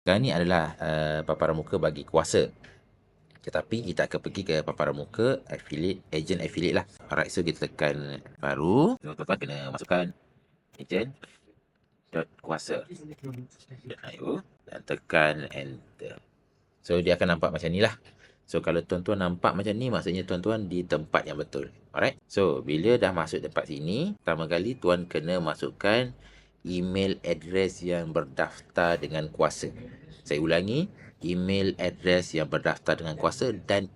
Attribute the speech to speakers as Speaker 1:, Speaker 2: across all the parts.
Speaker 1: Sekarang ni adalah uh, paparan muka bagi kuasa. Tetapi kita akan pergi ke paparan muka affiliate, agent affiliate lah. Alright, so kita tekan baru. Tuan-tuan kena masukkan agent dot kuasa. Dan tekan enter. So, dia akan nampak macam ni lah. So, kalau tuan-tuan nampak macam ni, maksudnya tuan-tuan di tempat yang betul. Alright, so bila dah masuk tempat sini, pertama kali tuan kena masukkan email address yang berdaftar dengan kuasa. Saya ulangi, email address yang berdaftar dengan kuasa dan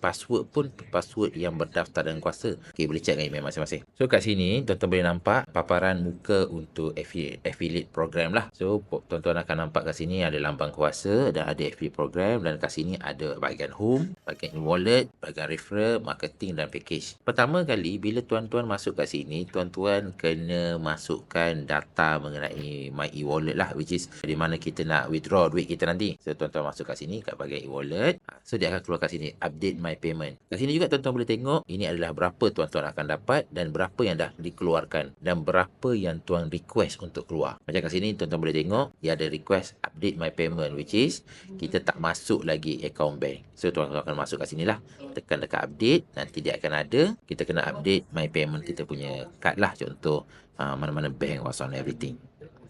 Speaker 1: password pun password yang berdaftar dengan kuasa. Okey, boleh check dengan email masing-masing. So kat sini tuan-tuan boleh nampak paparan muka untuk affiliate, affiliate program lah. So tuan-tuan akan nampak kat sini ada lambang kuasa dan ada affiliate program dan kat sini ada bahagian home, bahagian wallet, bahagian referral, marketing dan package. Pertama kali bila tuan-tuan masuk kat sini, tuan-tuan kena masukkan data mengenai my e-wallet lah which is di mana kita nak withdraw duit kita nanti. So tuan-tuan masuk kat sini kat bahagian e-wallet. Ha, so dia akan keluar kat sini update my payment. Kat sini juga tuan-tuan boleh tengok ini adalah berapa tuan-tuan akan dapat dan berapa yang dah dikeluarkan dan berapa yang tuan request untuk keluar. Macam kat sini tuan-tuan boleh tengok dia ada request update my payment which is kita tak masuk lagi account bank. So tuan-tuan akan masuk kat sini lah. Tekan dekat update nanti dia akan ada. Kita kena update my payment kita punya card lah contoh uh, mana-mana bank was on everything.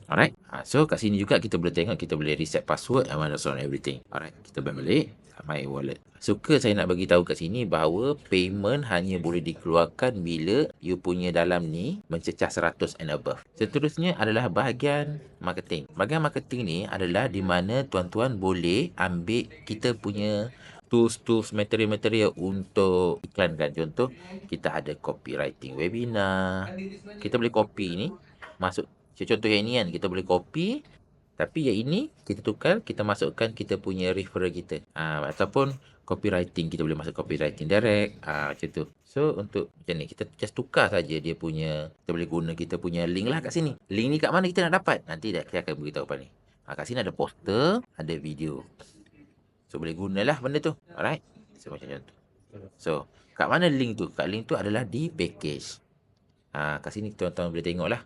Speaker 1: Alright. Ha, so kat sini juga kita boleh tengok kita boleh reset password and so on everything. Alright. Kita back balik my wallet. Suka saya nak bagi tahu kat sini bahawa payment hanya boleh dikeluarkan bila you punya dalam ni mencecah 100 and above. Seterusnya adalah bahagian marketing. Bahagian marketing ni adalah di mana tuan-tuan boleh ambil kita punya tools-tools material-material untuk iklankan. Contoh, kita ada copywriting webinar. Kita boleh copy ni masuk Contoh yang ini kan, kita boleh copy. Tapi yang ini, kita tukar, kita masukkan kita punya referral kita. Ha, ataupun copywriting, kita boleh masuk copywriting direct. Ha, macam tu. So, untuk macam ni, kita just tukar saja dia punya, kita boleh guna kita punya link lah kat sini. Link ni kat mana kita nak dapat? Nanti dah, kita akan beritahu apa ni. Ha, kat sini ada poster, ada video. So, boleh gunalah benda tu. Alright? So, macam tu. So, kat mana link tu? Kat link tu adalah di package. Ha, kat sini tuan-tuan boleh tengok lah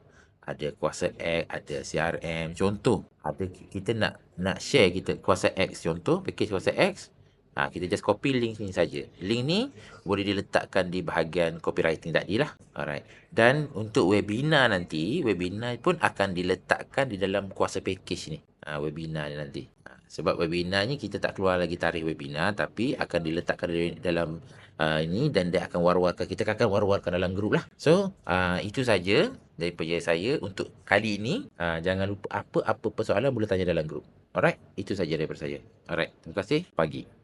Speaker 1: ada kuasa X, ada CRM. Contoh, ada kita nak nak share kita kuasa X contoh, package kuasa X. Ha, kita just copy link ni saja. Link ni boleh diletakkan di bahagian copywriting tadi lah. Alright. Dan untuk webinar nanti, webinar pun akan diletakkan di dalam kuasa package ni. Ha, webinar ni nanti. Sebab webinar ni kita tak keluar lagi tarikh webinar tapi akan diletakkan di dalam uh, ini dan dia akan war-warkan kita akan war-warkan dalam grup lah. So uh, itu saja daripada saya untuk kali ini. Uh, jangan lupa apa-apa persoalan boleh tanya dalam grup alright itu saja daripada saya. Alright terima kasih. Pagi